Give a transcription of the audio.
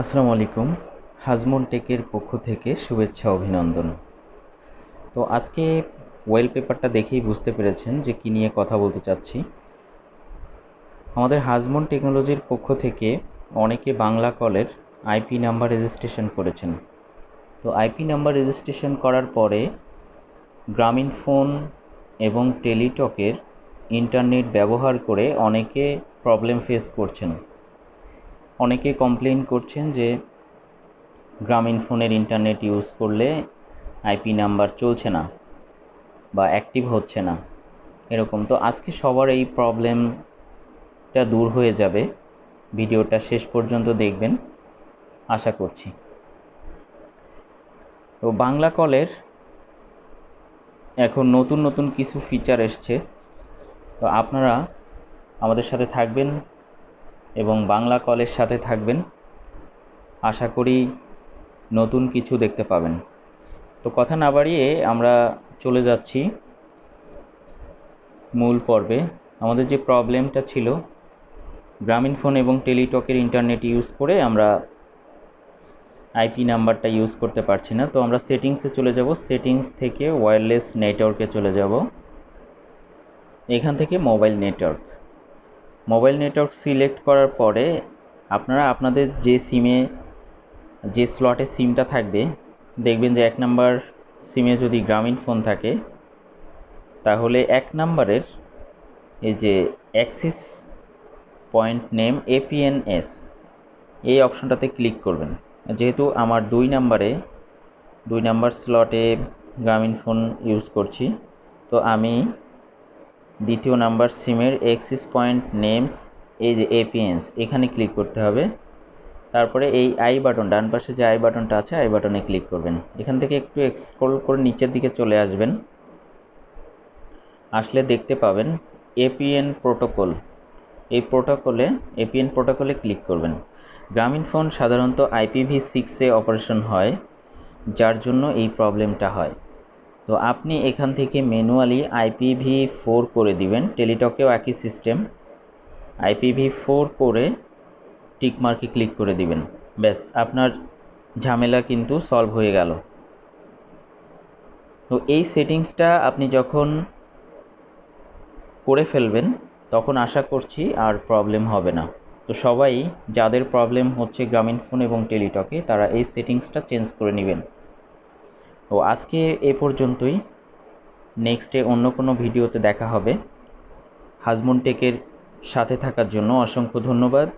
আসসালামু আলাইকুম, হাজমন টেকের পক্ষ থেকে শুভেচ্ছা, অভিনন্দন। তো আজকে ওয়েল পেপারটা দেখেই বুঝতে পেরেছেন যে কী নিয়ে কথা বলতে চাচ্ছি। আমাদের হাজমন টেকনোলজির পক্ষ থেকে অনেকে বাংলা কলের আইপি নাম্বার রেজিস্ট্রেশন করেছেন। তো আইপি নাম্বার রেজিস্ট্রেশন করার পরে গ্রামীণ ফোন এবং টেলিটকের ইন্টারনেট ব্যবহার করে অনেকে প্রবলেম ফেস করছেন। অনেকে কমপ্লেন করছেন যে গ্রামীণ ফোনের ইন্টারনেট ইউজ করলে আইপি নাম্বার চলছে না বা অ্যাক্টিভ হচ্ছে না। এরকম তো আজকে সবার এই প্রবলেমটা দূর হয়ে যাবে। ভিডিওটা শেষ পর্যন্ত দেখবেন, আশা করছি। তো বাংলা কলের এখন নতুন নতুন কিছু ফিচার এসছে। তো আপনারা আমাদের সাথে থাকবেন। এবং বাংলা কলের সাথে থাকবেন। আশা করি নতুন কিছু দেখতে পাবেন। তো কথা না বাড়িয়ে আমরা চলে যাচ্ছি মূল পর্বে। আমাদের যে প্রবলেমটা ছিল, গ্রামীণ ফোন এবং টেলিটকের ইন্টারনেট ইউজ করে আমরা আইপি নাম্বারটা ইউজ করতে পারছি না। তো আমরা সেটিংসে চলে যাব। সেটিংস থেকে ওয়্যারলেস নেটওয়ার্কে চলে যাব। এখান থেকে mobile network. Mobile network select করার পরে আপনারা আপনাদের যে সিমে, যে স্লটে সিমটা থাকবে, দেখবেন যে এক নাম্বার সিমে যদি গ্রামীণ ফোন থাকে, তাহলে এক নাম্বারের এই যে অ্যাক্সিস পয়েন্ট নেম এপিএনএস এই অপশনটাতে ক্লিক করবেন। যেহেতু আমার দুই নাম্বারে, দুই নাম্বার স্লটে গ্রামীণ ফোন ইউজ করছি, তো আমি দ্বিতীয় নাম্বার সিমের এক্সিস পয়েন্ট নেমস, এই যে এপিএনস, এখানে ক্লিক করতে হবে। তারপরে এই আই বাটন, ডান পাশে যে আই বাটনটা আছে, আই বাটনে ক্লিক করবেন। এখান থেকে একটু স্ক্রল করে নিচের দিকে চলে আসবেন। আসলে দেখতে পাবেন এপিএন প্রোটোকল। এই প্রোটোকলে, এপিএন প্রোটোকলে ক্লিক করবেন। গ্রামীণ ফোন সাধারণত আইপিভি সিক্সে অপারেশন হয়, যার জন্য এই প্রবলেমটা হয়। তো আপনি এখান থেকে ম্যানুয়ালি আইপিভি ফোর করে দিবেন। টেলিটকেও একই সিস্টেম। আইপিভি ফোর করে টিকমার্কে ক্লিক করে দিবেন। ব্যাস, আপনার ঝামেলা কিন্তু সলভ হয়ে গেল। তো এই সেটিংসটা আপনি যখন করে ফেলবেন, তখন আশা করছি আর প্রবলেম হবে না। তো সবাই যাদের প্রবলেম হচ্ছে গ্রামীণ ফোন এবং টেলিটকে, তারা এই সেটিংসটা চেঞ্জ করে নেবেন। তো আজকে এ পর্যন্তই। নেক্সটে অন্য কোনো ভিডিওতে দেখা হবে। হাজমুন টেকের সাথে থাকার জন্য অসংখ্য ধন্যবাদ।